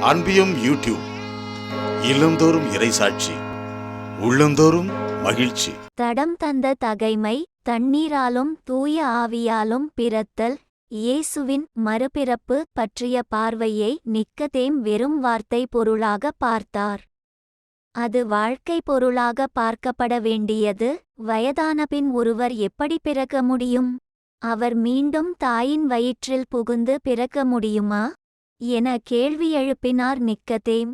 அன்பியும் YouTube இல்லந்தோறும் இறைசாட்சி உள்ளந்தோறும் மகிழ்ச்சி. தடம் தந்த தகைமை தண்ணீராலும் தூய ஆவியாலும் பிறத்தல் இயேசுவின் மறுபிறப்பு பற்றிய பார்வையை நிக்கதேம் வெறும் வார்த்தை பொருளாக பார்த்தார். அது வாழ்க்கை பொருளாக பார்க்கப்பட வேண்டியது வயதானபின் ஒருவர் எப்படி பிறக்க முடியும்? அவர் மீண்டும் தாயின் வயிற்றில் புகுந்து பிறக்க முடியுமா? என கேள்வி எழுப்பினார் நிக்கதேம்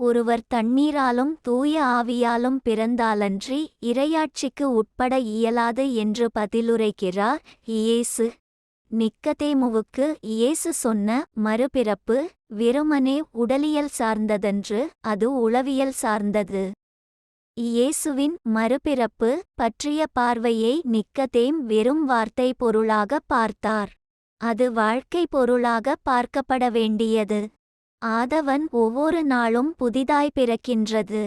ஒருவர் தண்ணீராலும் தூய ஆவியாலும் பிறந்தாலன்றி இரையாட்சிக்கு உட்பட இயலாது என்று பதிலுரைக்கிறார் இயேசு. நிக்கதேமுவுக்கு இயேசு சொன்ன மறுபிறப்பு வெறுமனே உடலியல் சார்ந்ததன்று அது உளவியல் சார்ந்தது. இயேசுவின் மறுபிறப்பு பற்றிய பார்வையை நிக்கதேம் வெறும் வார்த்தை பொருளாக பார்த்தார். அது வாழ்க்கை பொருளாக பார்க்கப்பட வேண்டியது. ஆதவன் ஒவ்வொரு நாளும் புதிதாய் பிறக்கின்றது.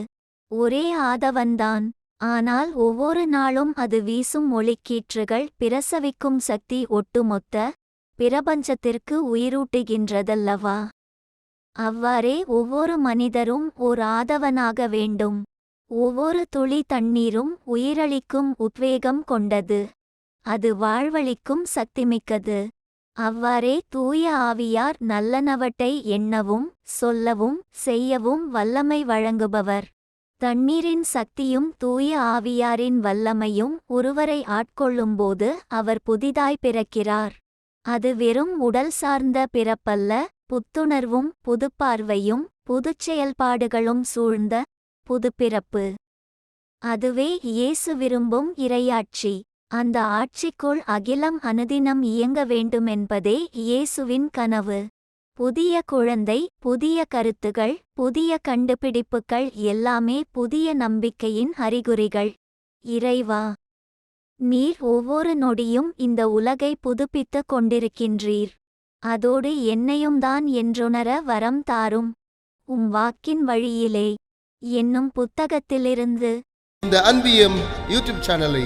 ஒரே ஆதவன்தான். ஆனால் ஒவ்வொரு நாளும் அது வீசும் ஒளிக்கீற்றுகள் பிரசவிக்கும் சக்தி ஒட்டுமொத்த பிரபஞ்சத்திற்கு உயிரூட்டுகின்றதல்லவா? அவ்வாறே ஒவ்வொரு மனிதரும் ஓர் ஆதவனாக வேண்டும். ஒவ்வொரு துளி தண்ணீரும் உயிரளிக்கும் உத்வேகம் கொண்டது. அது வாழ்வளிக்கும் சக்திமிக்கது அவ்வாறே தூய ஆவியார் நல்லனவற்றை எண்ணவும் சொல்லவும் செய்யவும் வல்லமை வழங்குபவர். தண்ணீரின் சக்தியும் தூய ஆவியாரின் வல்லமையும் ஒருவரை ஆட்கொள்ளும்போது அவர் புதிதாய் பிறக்கிறார். அது வெறும் உடல் சார்ந்த பிறப்பல்ல புத்துணர்வும் புதுப்பார்வையும் புதுச் செயல்பாடுகளும் சூழ்ந்த புதுப்பிறப்பு. அதுவே இயேசு விரும்பும் இறையாட்சி அந்த ஆட்சிக்குள் அகிலம் அனுதினம் இயங்க வேண்டுமென்பதே இயேசுவின் கனவு. புதிய குழந்தை புதிய கருத்துகள் புதிய கண்டுபிடிப்புகள் எல்லாமே புதிய நம்பிக்கையின் அறிகுறிகள். இறைவா நீர் ஒவ்வொரு நொடியும் இந்த உலகை புதுப்பித்துக் கொண்டிருக்கின்றீர். அதோடு என்னையும் தான் என்றுணர வரம் தாரும். உம் வாக்கின் வழியிலே. என்னும் புத்தகத்திலிருந்து. இந்த அன்பியம் யூடியூப் சேனலை